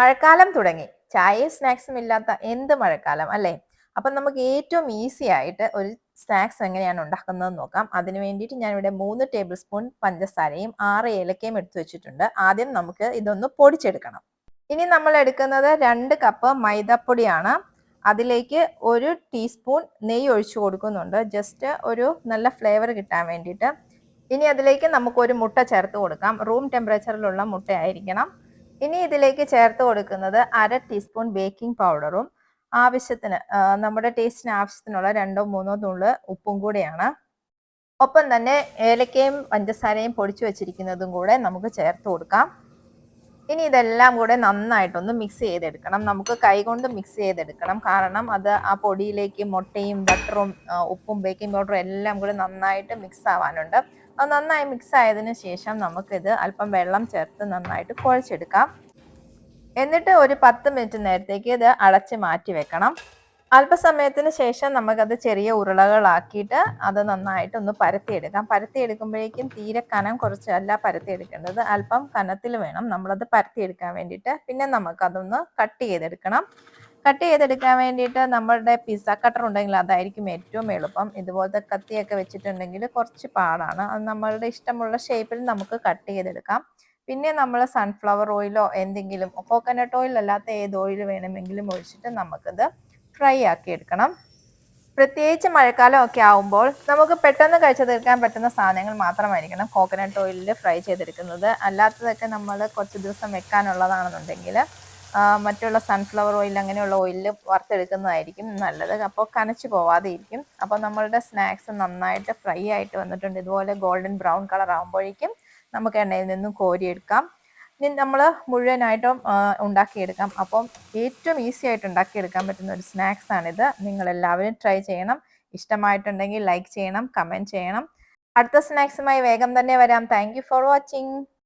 മഴക്കാലം തുടങ്ങി. ചായയും സ്നാക്സും ഇല്ലാത്ത എന്ത് മഴക്കാലം അല്ലേ? അപ്പം നമുക്ക് ഏറ്റവും ഈസി ആയിട്ട് ഒരു സ്നാക്സ് എങ്ങനെയാണ് ഉണ്ടാക്കുന്നത് നോക്കാം. അതിന് വേണ്ടിയിട്ട് ഞാൻ ഇവിടെ മൂന്ന് ടേബിൾ സ്പൂൺ പഞ്ചസാരയും ആറ് ഏലക്കയും എടുത്തു വെച്ചിട്ടുണ്ട്. ആദ്യം നമുക്ക് ഇതൊന്ന് പൊടിച്ചെടുക്കണം. ഇനി നമ്മൾ എടുക്കുന്നത് രണ്ട് കപ്പ് മൈദപ്പൊടിയാണ്. അതിലേക്ക് ഒരു ടീസ്പൂൺ നെയ്യ് ഒഴിച്ചു കൊടുക്കുന്നുണ്ട്. ജസ്റ്റ് ഒരു നല്ല ഫ്ലേവർ കിട്ടാൻ വേണ്ടിയിട്ട്. ഇനി അതിലേക്ക് നമുക്ക് ഒരു മുട്ട ചേർത്ത് കൊടുക്കാം. റൂം ടെമ്പറേച്ചറിലുള്ള മുട്ടയായിരിക്കണം. ഇനി ഇതിലേക്ക് ചേർത്ത് കൊടുക്കുന്നത് അര ടീസ്പൂൺ ബേക്കിംഗ് പൗഡറും ആവശ്യത്തിന് നമ്മുടെ ടേസ്റ്റിന് ആവശ്യത്തിനുള്ള രണ്ടോ മൂന്നോ തുള്ളി ഉപ്പും കൂടെയാണ്. ഒപ്പം തന്നെ ഏലക്കയും പഞ്ചസാരയും പൊടിച്ചു വെച്ചിരിക്കുന്നതും കൂടെ നമുക്ക് ചേർത്ത് കൊടുക്കാം. ഇനി ഇതെല്ലാം കൂടെ നന്നായിട്ടൊന്ന് മിക്സ് ചെയ്തെടുക്കണം. നമുക്ക് കൈകൊണ്ട് മിക്സ് ചെയ്തെടുക്കണം. കാരണം അത് ആ പൊടിയിലേക്ക് മുട്ടയും ബട്ടറും ഉപ്പും ബേക്കിംഗ് പൗഡറും എല്ലാം കൂടെ നന്നായിട്ട് മിക്സ് ആവാനുണ്ട്. അത് നന്നായി മിക്സ് ആയതിന് ശേഷം നമുക്കിത് അല്പം വെള്ളം ചേർത്ത് നന്നായിട്ട് കുഴച്ചെടുക്കാം. എന്നിട്ട് ഒരു പത്ത് മിനിറ്റ് നേരത്തേക്ക് ഇത് അടച്ച് മാറ്റി വെക്കണം. അല്പസമയത്തിന് ശേഷം നമുക്കത് ചെറിയ ഉരുളകളാക്കിയിട്ട് അത് നന്നായിട്ട് ഒന്ന് പരത്തിയെടുക്കാം. പരത്തിയെടുക്കുമ്പോഴേക്കും തീരെ കനം കുറച്ചല്ല പരത്തിയെടുക്കേണ്ടത്. അല്പം കനത്തിൽ വേണം നമ്മളത് പരത്തിയെടുക്കാൻ വേണ്ടിയിട്ട്. പിന്നെ നമുക്കതൊന്ന് കട്ട് ചെയ്തെടുക്കണം. കട്ട് ചെയ്തെടുക്കാൻ വേണ്ടിയിട്ട് നമ്മളുടെ പിസ്സ കട്ടർ ഉണ്ടെങ്കിൽ അതായിരിക്കും ഏറ്റവും എളുപ്പം. ഇതുപോലത്തെ കത്തിയൊക്കെ വെച്ചിട്ടുണ്ടെങ്കിൽ കുറച്ച് പാടാണ്. അത് നമ്മളുടെ ഇഷ്ടമുള്ള ഷേപ്പിൽ നമുക്ക് കട്ട് ചെയ്തെടുക്കാം. പിന്നെ നമ്മൾ സൺഫ്ലവർ ഓയിലോ എന്തെങ്കിലും കോക്കനട്ട് ഓയിൽ അല്ലാത്ത ഏത് ഓയിൽ വേണമെങ്കിലും ഒഴിച്ചിട്ട് നമുക്കിത് ഫ്രൈ ആക്കി എടുക്കണം പ്രത്യേകിച്ച് മഴക്കാലം ഒക്കെ ആവുമ്പോൾ നമുക്ക് പെട്ടെന്ന് കഴിച്ചു തീർക്കാൻ പറ്റുന്ന സാധനങ്ങൾ മാത്രമായിരിക്കണം. കോക്കനട്ട് ഓയിലിൽ ഫ്രൈ ചെയ്തെടുക്കുന്നത്. അല്ലാത്തതൊക്കെ നമ്മൾ കുറച്ച് ദിവസം വെക്കാനുള്ളതാണെന്നുണ്ടെങ്കിൽ മറ്റുള്ള സൺഫ്ലവർ ഓയിൽ അങ്ങനെയുള്ള ഓയിലിൽ വറുത്തെടുക്കുന്നതായിരിക്കും നല്ലത്. അപ്പോൾ കനച്ചു പോവാതെ ഇരിക്കും അപ്പോൾ നമ്മളുടെ സ്നാക്സ് നന്നായിട്ട് ഫ്രൈ ആയിട്ട് വന്നിട്ടുണ്ട്. ഇതുപോലെ ഗോൾഡൻ ബ്രൗൺ കളർ ആകുമ്പോഴേക്കും നമുക്ക് എണ്ണയിൽ നിന്നും കോരിയെടുക്കാം. ഇനി നമ്മൾ മുഴുവനായിട്ടും ഉണ്ടാക്കിയെടുക്കാം. അപ്പം ഏറ്റവും ഈസി ആയിട്ട് ഉണ്ടാക്കിയെടുക്കാൻ പറ്റുന്ന ഒരു സ്നാക്സ് ആണിത്. നിങ്ങൾ എല്ലാവരും ട്രൈ ചെയ്യണം. ഇഷ്ടമായിട്ടുണ്ടെങ്കിൽ ലൈക്ക് ചെയ്യണം കമന്റ് ചെയ്യണം. അടുത്ത സ്നാക്സുമായി വേഗം തന്നെ വരാം. Thank for watching